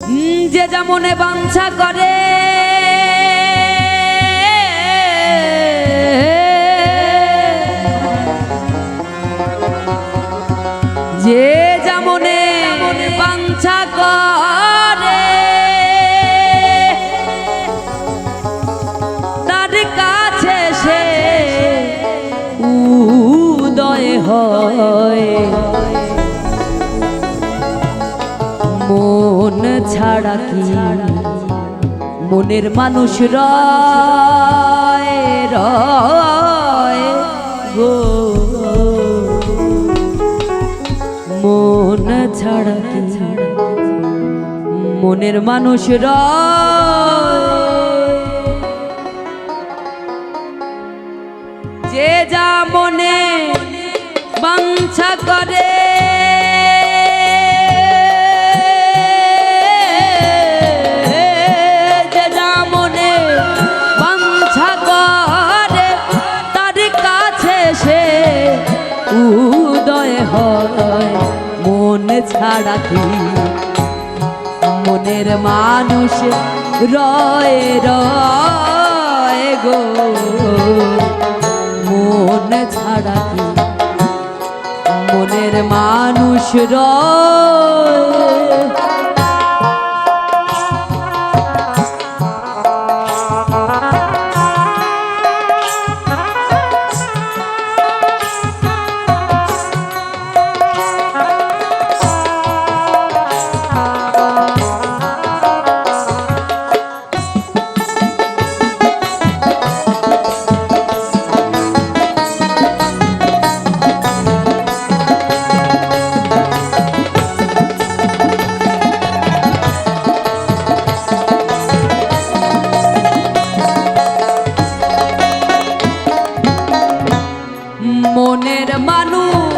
উম, যে যেমনে বাঞ্ছা করে। যে মন ছাড়া কি? মনের মানুষ রয় মন ছাড়া কি? মনের মানুষ রয়। যে যা মনে বাঞ্ছা করে হয়। মন ছাড়া কি? মনের মানুষ রয় রয় গো। মন ছাড়া কি? মনের মানুষ রয় মনের মানুষ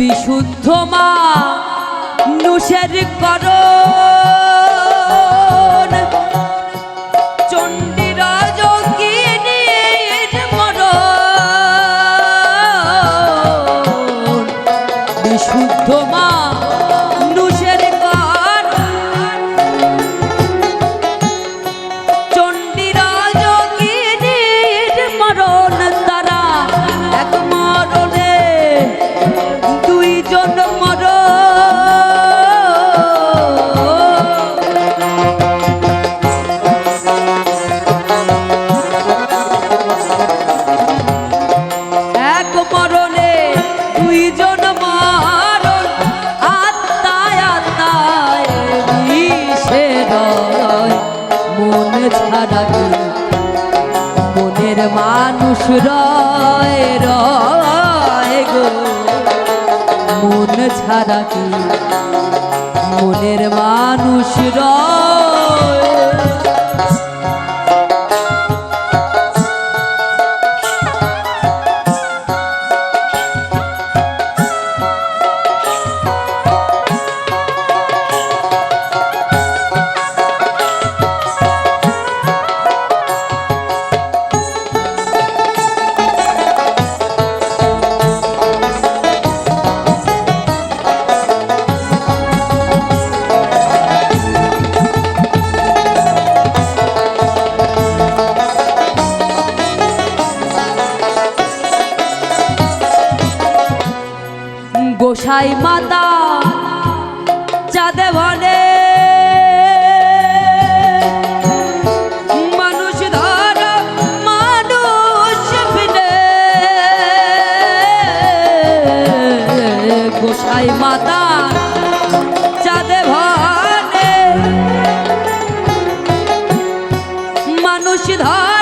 বিশুদ্ধ মা নুষের কর মানুষ রয় রয় মন ছাড়া কি? মনের মানুষ রয়। গোসাই মাতা চাঁদে বলে গোসাই মাতা মানুষ ধরা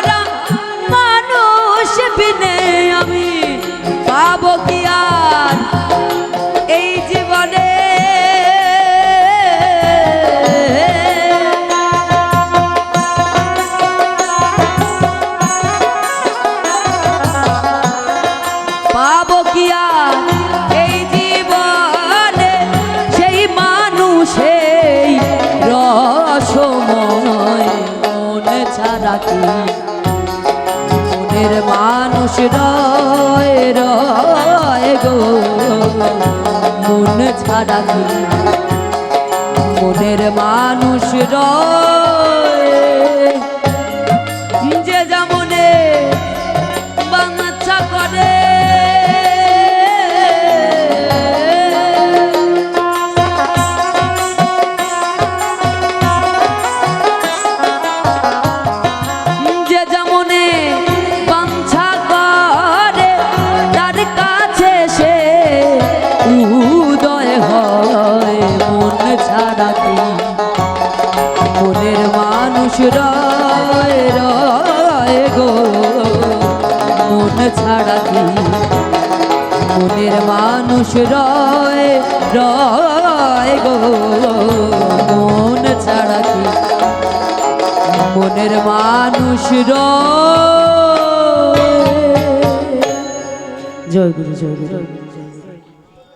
কি মনের মানুষ রয় রয় গো। মন ছাড়া মনের মানুষ রয় মানুষ রয় রয় গো। মন ছাড়া কি? মনের মানুষ রয় রয় গো। মন ছাড়া কি? মনের মানুষ রয়। জয় গুরু জয় গুরু।